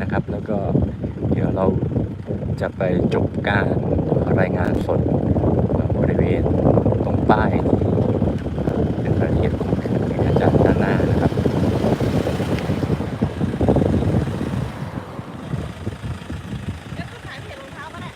นะครับ แล้วก็เดี๋ยวเราจะไปจบการรายงานสดบริเวณตรงป้ายที่เป็นรายละเอียดของเขื่อนแก่งกระจานด้านหน้านะครับ แล้วก็ขายเพจรองเท้าก็ได้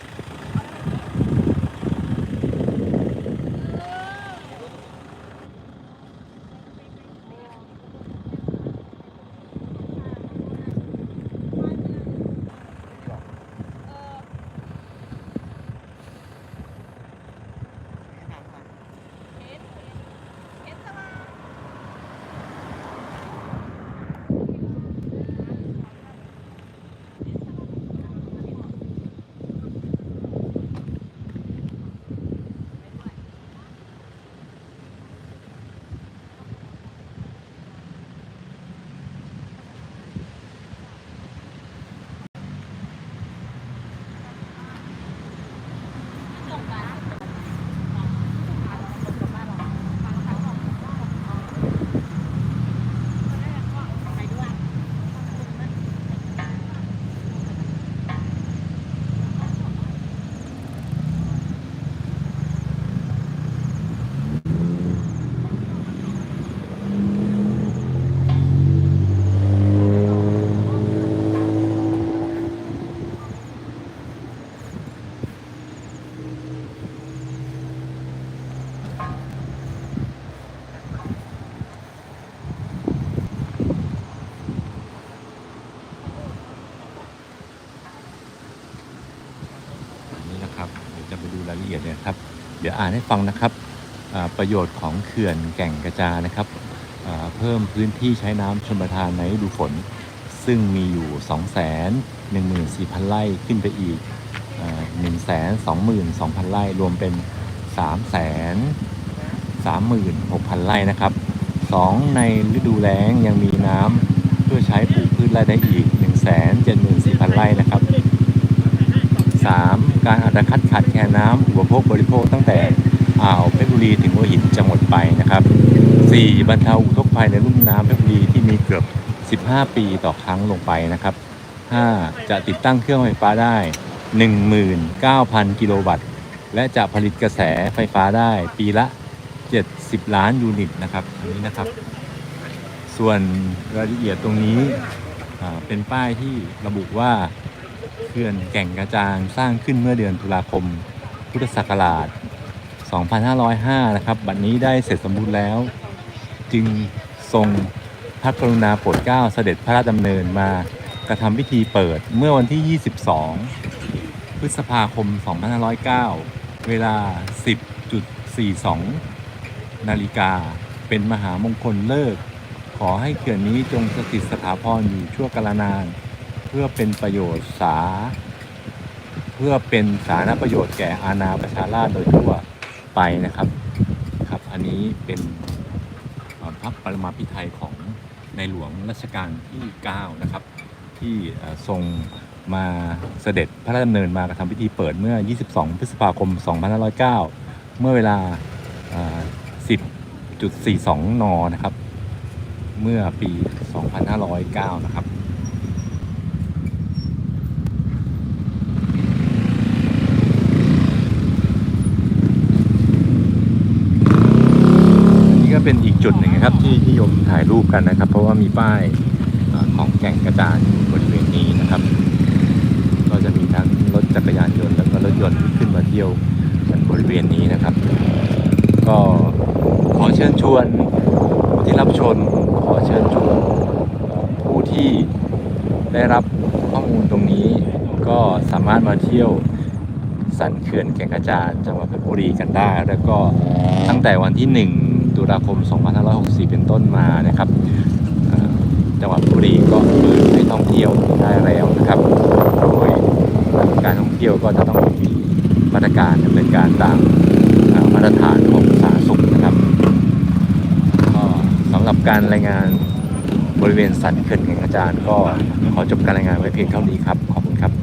นี่นะครับเดี๋ยวจะไปดู รายละเอียดเนี่ยครับ เดี๋ยวอ่านให้ฟังนะครับประโยชน์ของเขื่อนแก่งกระจานะครับเพิ่มพื้นที่ใช้น้ำชลประทานในฤดูฝน ซึ่งมีอยู่ 2 1 4 0 0 0 ไร่ขึ้นไปอีก 1 2 2 0 0 0 ไร่ รวมเป็น 3 3 6 0 0 0 ไร่นะครับ 2 ในฤดูแล้งยังมีน้ำเพื่อใช้ปลูกพืชไร่ได้อีก 1 7 4 0 0 0 ไร่นะครับ 3. การอัตคัดขาดแคลนน้ำอุปโภคบริโภคตั้งแต่อ่าวเพชรบุรีถึงหัวหินจะหมดไปนะครับ 4. บรรเทาอุทกภัยในลุ่มน้ำเพชรบุรีที่มีเกือบ 15 ปีต่อครั้งลงไปนะครับ 5. จะติดตั้งเครื่องไฟฟ้าได้ 19,000 กิโลวัตต์ และจะผลิตกระแสไฟฟ้าได้ปีละ 70 ล้านยูนิตนะครับอันนี้นะครับ ส่วนรายละเอียดตรงนี้เป็นป้ายที่ระบุว่า ขื่อนแก่งกระจานสร้างขึ้นเมื่อเดือนตุลาคม พุทธศักราช 2505 นะครับ บัดนนี้ได้เสร็จสมบูรณ์แล้ว จึงทรงพระกรุณาโปรดเกล้าเสด็จพระราชดำเนินมากระทำพิธีเปิดเมื่อวันที่ 22 พฤษภาคม 2509 เวลา 10.42 นาฬิกา เป็นมหามงคลเลิก ขอให้เขื่อนนี้จงสถิตสถาพรอยู่ชั่วกาลนาน พื่อเป็นประโยชน์สา เพื่อเป็นสาธารณประโยชน์แก่อาณาประชาราษฎรโดยทั่วไปนะครับครับ อันนี้เป็นพระปรมาภิไธยของในหลวงรัชกาลที่ 9 นะครับ ที่ทรงมาเสด็จพระราชดำเนินมากระทำพิธีเปิดเมื่อ 22 พฤษภาคม 2509 เมื่อเวลา 10.42 น นะครับ เมื่อปี 2509 นะครับ อันนี้ก็ เป็นอีกจุดหนึ่งนะครับที่ที่โยมถ่ายรูปกันนะครับ เพราะว่ามีป้ายของแก่งกระจานบริเวณนี้นะครับ ก็จะมีทั้งรถจักรยานยนต์แล้วก็รถยนต์ขึ้นมาเที่ยวกันบริเวณนี้นะครับ ก็ขอเชิญชวนผู้ที่รับชมขอเชิญชวนผู้ที่ได้รับข้อมูลตรงนี้ก็สามารถมาเที่ยวสันเขื่อนแก่งกระจานจังหวัดเพชรบุรีกันได้ แล้วก็ตั้งแต่วันที่ 1 ตุลาคม 2564 เป็นต้นมานะครับจังหวัดพชรบุรีก็เปิดให้ท่องเที่ยวได้แล้วนะครับโดยการท่องเที่ยวก็จะต้องมีมาตรการดำเนินการตามมาตรฐานของสาธารณสุขนะครับก็สำหรับการรายงานบริเวณสันเขื่อนแก่งกระจานก็ขอจบการรายงานไว้เพียงเท่านี้ครับ ขอบคุณครับ